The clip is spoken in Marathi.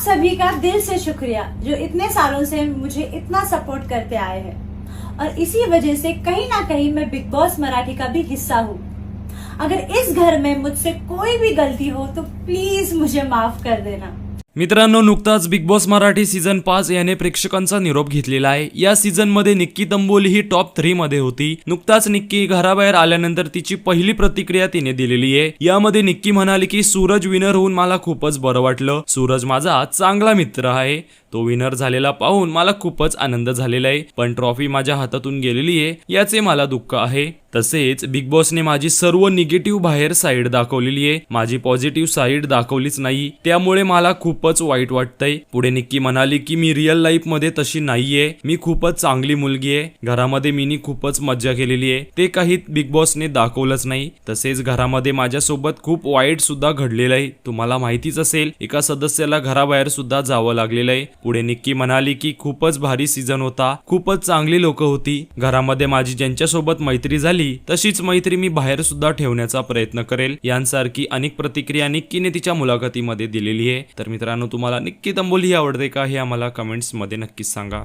सभी का दिल से शुक्रिया जो इतने सालों से मुझे इतना सपोर्ट करते आए हैं। और इसी वजह से कहीं ना कहीं मैं बिग बॉस मराठी का भी हिस्सा हूँ। अगर इस घर में मुझसे कोई भी गलती हो तो प्लीज़ मुझे माफ़ कर देना। मित्रांनो नुकताच बिग बॉस मराठी सीझन पाच याने प्रेक्षकांचा निरोप घेतलेला आहे. या सीझनमध्ये निक्की तंबोली ही टॉप थ्री मध्ये होती. नुकताच निक्की घराबाहेर आल्यानंतर तिची पहिली प्रतिक्रिया तिने दिलेली आहे. यामध्ये निक्की म्हणाली की सूरज विनर होऊन मला खूपच बरं वाटलं. सूरज माझा चांगला मित्र आहे. तो विनर झालेला पाहून मला खूपच आनंद झालेला आहे. पण ट्रॉफी माझ्या हातातून गेलेली आहे याचे मला दुःख आहे. तसेच बिग बॉसने माझी सर्व निगेटिव्ह बाहेर साईड दाखवलेली आहे. माझी पॉझिटिव्ह साईड दाखवलीच नाही. त्यामुळे मला खूपच वाईट वाटतंय. पुढे निक्की म्हणाली की मी रिअल लाईफमध्ये तशी नाहीये. मी खूपच चांगली मुलगी आहे. घरामध्ये मीनी खूपच मज्जा केलेली आहे. ते काही बिग बॉसने दाखवलंच नाही. तसेच घरामध्ये माझ्यासोबत खूप वाईट सुद्धा घडलेलं आहे. तुम्हाला माहितीच असेल एका सदस्याला घराबाहेर सुद्धा जावं लागलेलं आहे. पुढे निक्की म्हणाली की खूपच भारी सीझन होता. खूपच चांगली लोक होती. घरामध्ये माझी ज्यांच्यासोबत मैत्री झाली तशीच मैत्री मी बाहेर सुद्धा ठेवण्याचा प्रयत्न करेल. यांसारखी अनेक प्रतिक्रिया निक्कीने तिच्या मुलाखतीमध्ये दिलेली आहे. तर मित्रांनो तुम्हाला निक्की तंबोली आवडते का हे आम्हाला कमेंट्समध्ये नक्कीच सांगा.